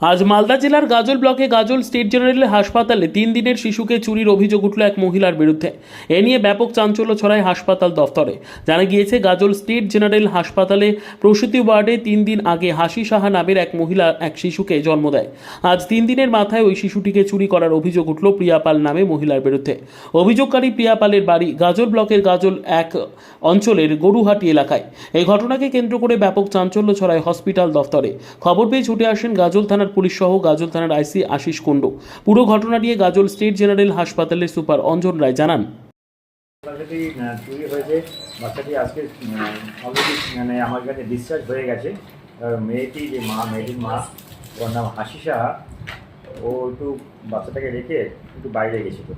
আজ মালদা জেলার গাজল ব্লকে গাজল স্টেট জেনারেল হাসপাতালে তিন দিনের শিশুকে চুরির অভিযোগ উঠল এক মহিলার বিরুদ্ধে। এ নিয়ে ব্যাপক চাঞ্চল্য ছড়ায় হাসপাতাল দফতরে। জানা গিয়েছে, গাজল স্টেট জেনারেল হাসপাতালে প্রসূতি ওয়ার্ডে তিন দিন আগে হাসি সাহা নামের এক মহিলা এক শিশুকে জন্ম দেয়। আজ তিন দিনের মাথায় ওই শিশুটিকে চুরি করার অভিযোগ উঠল প্রিয়াপাল নামে মহিলার বিরুদ্ধে। অভিযোগকারী প্রিয়াপালের বাড়ি গাজল ব্লকের গাজল এক অঞ্চলের গরুহাটি এলাকায়। এই ঘটনাকে কেন্দ্র করে ব্যাপক চাঞ্চল্য ছড়ায় হসপিটাল দফতরে। খবর পেয়ে ছুটে আসেন গাজল থানার পুলিশ সহ গাজল থানার আইসি আশিস কুণ্ডু। পুরো ঘটনা নিয়ে গাজল স্টেট জেনারেল হাসপাতালের সুপার অঞ্জন রায় জানান। বাচ্চাটি চুরি হয়েছে। বাচ্চাটি আজকে অলরেডি মানে আমার কাছে ডিসচার্জ হয়ে গেছে। মেয়েটি যে মা, মেয়েটির মা, ওর নাম হাসি সাহা ও একটু বাচ্চাটাকে রেখে একটু বাইরে গেছিল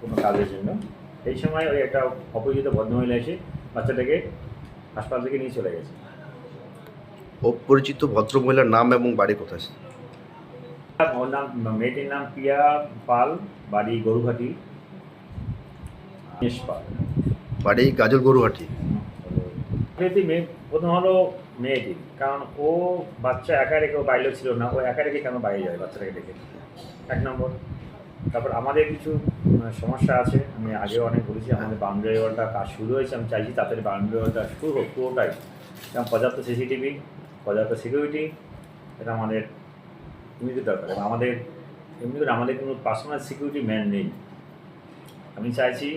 কোনো কাজের জন্য। এই সময় ওই একটা অপরিচিত ভদ্রমহিলা এসে বাচ্চাটাকে হাসপাতাল থেকে নিয়ে চলে গেছে। অপরিচিত ভদ্রমহিলার নাম এবং বাড়ি কোথায়? ওর নাম মেয়েটির নাম পিয়া পাল বাড়ি গরুঘাটি পাল। বাড়ি গাজল গরুহাটি। মেয়ে প্রথম হলো মেয়েটি কারণ ও বাচ্চা একা রেখে ও বাইরে ছিল না ও একা রেখে কেন বাইরে যায় বাচ্চাটাকে রেখে এক নম্বর। তারপর আমাদের কিছু সমস্যা আছে আমি আগেও অনেক বলেছি আমাদের বাউন্ডারি ওয়ালটা কাজ শুরু হয়েছে আমি চাইছি তাড়াতাড়ি বাউন্ডারি ওয়ালটা শুরু হোক পুরোটাই। এবং পর্যাপ্ত সিসিটিভি পর্যাপ্ত সিকিউরিটি এটা আমাদের এমনিতে দরকার। এবং আমাদের, এমনি করে আমাদের কোনো পার্সোনাল সিকিউরিটি ম্যান নেই। আমি চাইছি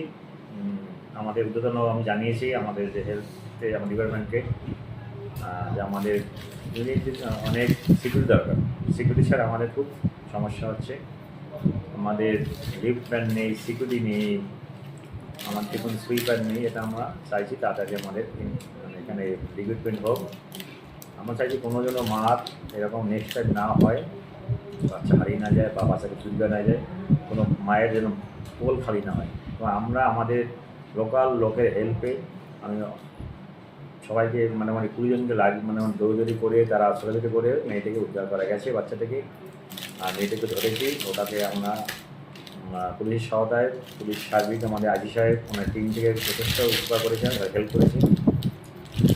আমাদের ঊর্ধ্বতন আমি জানিয়েছি আমাদের যে হেলথে আমার ডিপার্টমেন্টকে যে আমাদের অনেক সিকিউরিটি দরকার। সিকিউরিটি ছাড়া আমাদের খুব সমস্যা হচ্ছে। আমাদের লিফট প্যান নেই সিকিউরিটি নেই, আমাদের কোনো সুইপার নেই, এটা আমরা চাইছি তাড়াতাড়ি আমাদের এখানে রিক্রুটমেন্ট হোক। আমরা চাইছি কোনো যেন মার এরকম নেক্সট টাইম না হয়, বাচ্চা হারিয়ে না যায় বা বাচ্চাকে চুরি না যায়, কোনো মায়ের যেন কোল খালি না হয়। এবং আমরা আমাদের লোকাল লোকের হেল্পে আমি সবাইকে মানে মানে কুড়ি জনকে লাগ মানে দৌড়দৌড়ি করে তারা ছোটাছুটি করে মেয়েটিকে উদ্ধার করা গেছে, বাচ্চাটাকে। আর মেয়েটিকে ধরেছি, ওটাকে আমরা পুলিশ সহায়তায়, পুলিশ সার্বিক আমাদের আজি সাহেব, ওনার টিম থেকে যথেষ্ট উপকার করেছেন হেল্প করেছে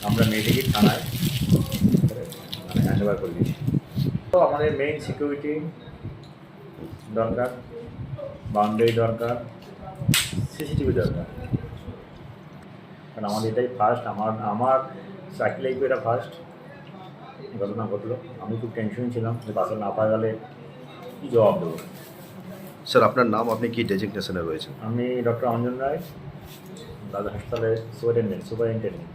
আমরা মেয়েটিকে থানায় মানে হ্যান্ড ওভার করে দিয়েছি তো আমাদের মেইন সিকিউরিটি দরকার বাউন্ডারি দরকার সিসিটিভি দরকার। কারণ আমাদের এটাই ফার্স্ট আমার আমার চাকরি লাইফে এটা ফার্স্ট ঘটনা ঘটলো আমি খুব টেনশন ছিলাম যে বাসা না পাওয়া গেলে কী জবাব দেবো? স্যার আপনার নাম আপনি কি ডেজিগনেশনে রয়েছেন? আমি ডক্টর অঞ্জন রায় দাদা হাসপাতালের সুপারিনটেন্ডেন্ট সুপারিনটেন্ডেন্ট